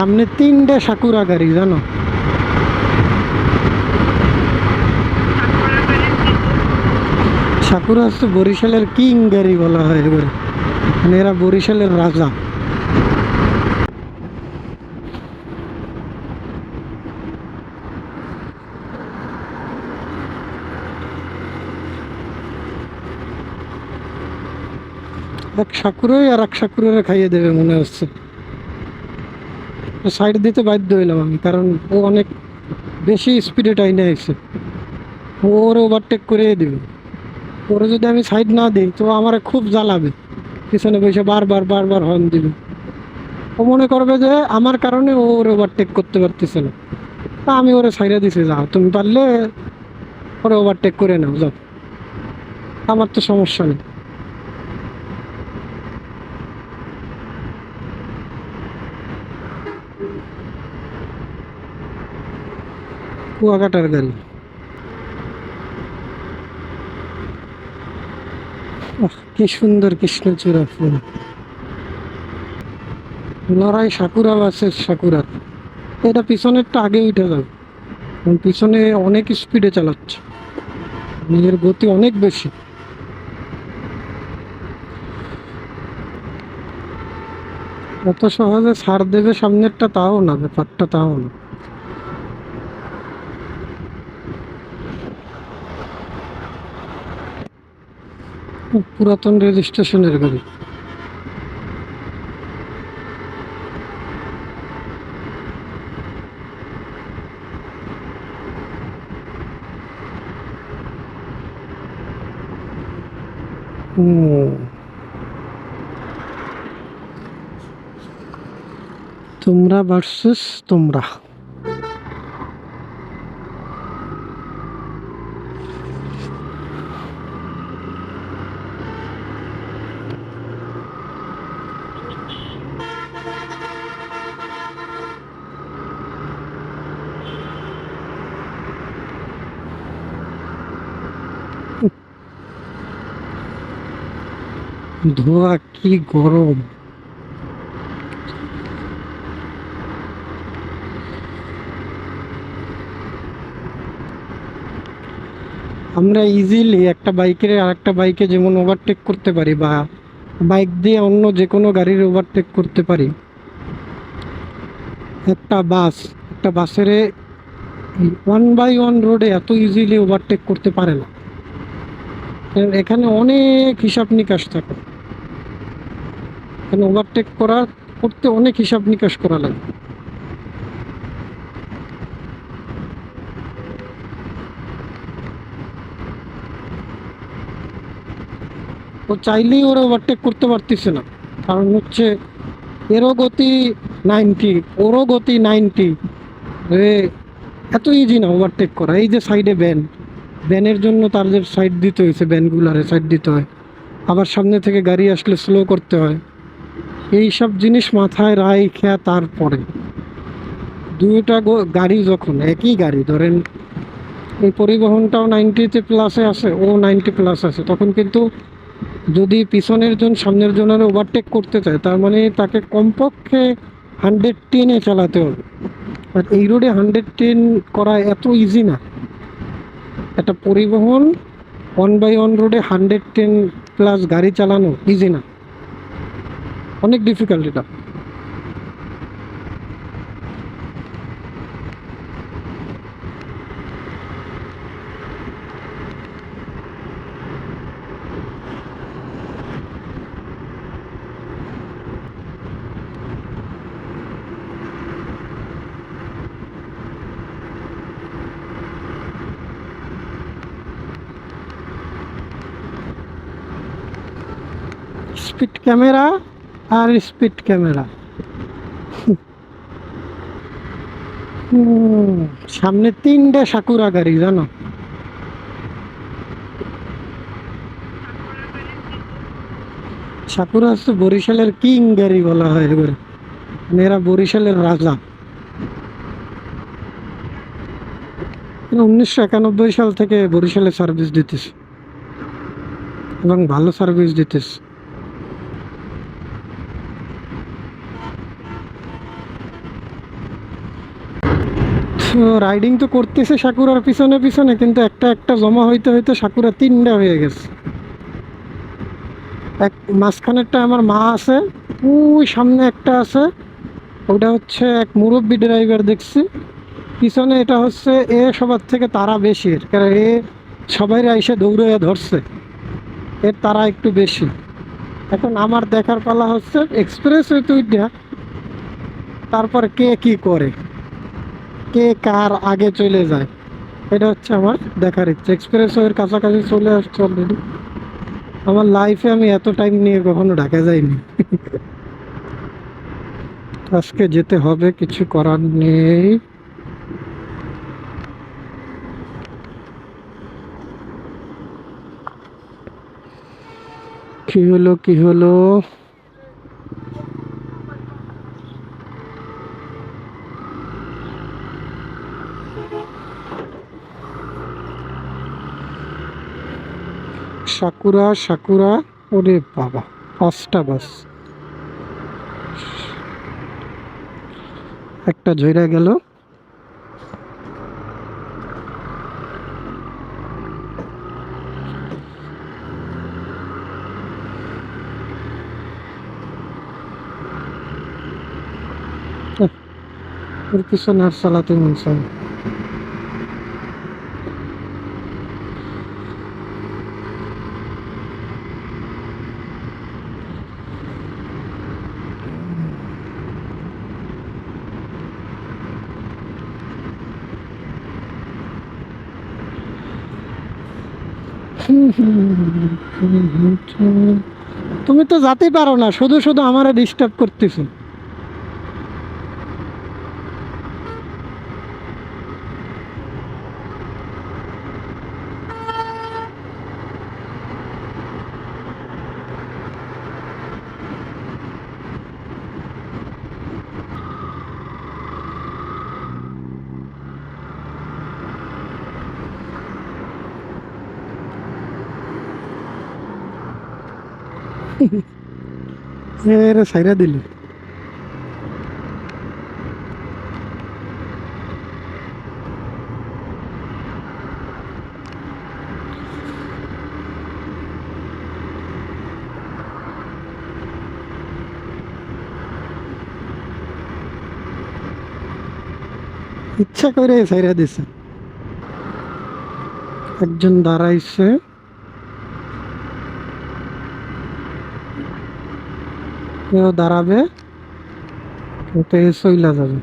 সামনে তিনটে সাকুরা গাড়ি, জানো? সাকুরা হচ্ছে বরিশালের কিং গাড়ি বলা হয় এবারে। মানে এরা বরিশালের রাজা। এক সাকুরই আর এক সাকুরে খাইয়ে দেবে, মনে হচ্ছে। সাইড দিতে বাধ্য হইলাম আমি, কারণ ও অনেক বেশি স্পিডে টাইনে আসছে ওর ওভারটেক করে দেবে। ওরে যদি আমি সাইড না দিই, তো আমার খুব জ্বালাবে। পিছনে বসে বারবার বারবার হর্ন দিবে। ও মনে করবে যে আমার কারণে ও ওর ওভারটেক করতে পারতেছে না। তা আমি ওরে সাইডে দিছি, যাও। তুমি পারলে ওরে ওভারটেক করে নাও, যাও। আমার তো সমস্যা নেই। কুয়াকাটার গাড়ি কি সুন্দর কৃষ্ণচূড়া ফুল। লড়াই সাকুরা বাসের সাকুরা এটা পিছনেরটা আগে উঠে যাবে। পিছনে অনেক স্পিডে চালাচ্ছে। নিজের গতি অনেক বেশি। এত সহজে ছাড় দেবে সামনেরটা তাও না, ব্যাপারটা তাও না। খুব পুরাতন রেজিস্ট্রেশনের গাড়ি। তোমরা ভার্সেস তোমরা ধোয়া কি গরম। আমরা ইজিলি একটা বাইকের আর একটা বাইকে যেমন ওভারটেক করতে পারি বা বাইক দিয়ে অন্য যে কোনো গাড়ির ওভারটেক করতে পারি। একটা বাস একটা বাসের ওয়ান বাই ওয়ান রোডে এত ইজিলি ওভারটেক করতে পারে না। এখানে অনেক হিসাব নিকাশ থাকে। এখানে ওভারটেক করা করতে অনেক হিসাব নিকাশ করা লাগে। ও চাইলেই ওরা ওভারটেক করতে পারতেছে না। কারণ হচ্ছে এরও গতি নাইনটি ওরও গতি নাইনটি এত ইজি না ওভারটেক করা। এই যে সাইডে ব্যান ব্যানের জন্য তার যে সাইড দিতে হয়েছে ব্যানগুলারে সাইড দিতে হয়। আবার সামনে থেকে গাড়ি আসলে স্লো করতে হয়। এই সব জিনিস মাথায় রাই খেয়া তারপরে। দুইটা গাড়ি যখন, একই গাড়ি, ধরেন এই পরিবহনটাও নাইনটিতে প্লাসে আছে ও নাইনটি প্লাস আছে তখন কিন্তু যদি পিছনের জন, সামনের জনের ওভারটেক করতে চায়, তার মানে তাকে কমপক্ষে হান্ড্রেড টেনে চালাতে হবে। আর এই রোডে হান্ড্রেড টেন করা এত ইজি না। একটা পরিবহন ওয়ান বাই ওয়ান রোডে হান্ড্রেড টেন প্লাস গাড়ি চালানো ইজি না। অনেক ডিফিকাল্ট এটা। স্পিড ক্যামেরা আর স্পিড ক্যামেরা। সামনে তিনটা সাকুরা গাড়ি, জানো? সাকুরা হচ্ছে বরিশালের কিং গাড়ি বলা হয় এবারে মানে এরা বরিশালের রাজা। উনিশশো একানব্বই সাল থেকে বরিশালে সার্ভিস দিতেছে। এবং ভালো সার্ভিস দিতেছে। রাইডিং তো করতেছে সাকুরার পিছনে পিছনে, কিন্তু একটা একটা জমা হইতে হইতে সাকুরা তিনটা হয়ে গেছে। এক, মাঝখানেরটা আমার মা আছে, ওই সামনে একটা আছে, ওটা হচ্ছে এক মুরব্বী ড্রাইভার দেখছি। পিছনে এটা হচ্ছে এ সবার থেকে তারা বেশি কারণ এ সবাই এসে দৌড়ে ধরছে, এর তারা একটু বেশি। এখন আমার দেখার পালা হচ্ছে এক্সপ্রেস তুইটা তারপর কে কি করে? কে কার আগে চলে যায়। এটা হচ্ছে আমার দেখার ইচ্ছে। এক্সপ্রেস ওয়ের কাছাকাছি চলে আসছে অলরেডি আমার লাইফে আমি এত টাইম নিয়ে কখনো ঢাকা যাইনি। আজকে যেতে হবে, কিছু করার নেই। কি হলো কি হলো? সাকুরা সাকুরা ওরে বাবা পাঁচটা বাস। একটা ঝইরা গেল। ওর পিছনে আর চালাতে মন তুমি তো যাতে পারো না শুধু শুধু আমারে ডিস্টার্ব করতেছো। এর সাইরা দিলি। ইচ্ছা করে সাইরা দিছে। একজন দাঁড়াইছে। কেউ দাঁড়াবে কেউ তো যাবে।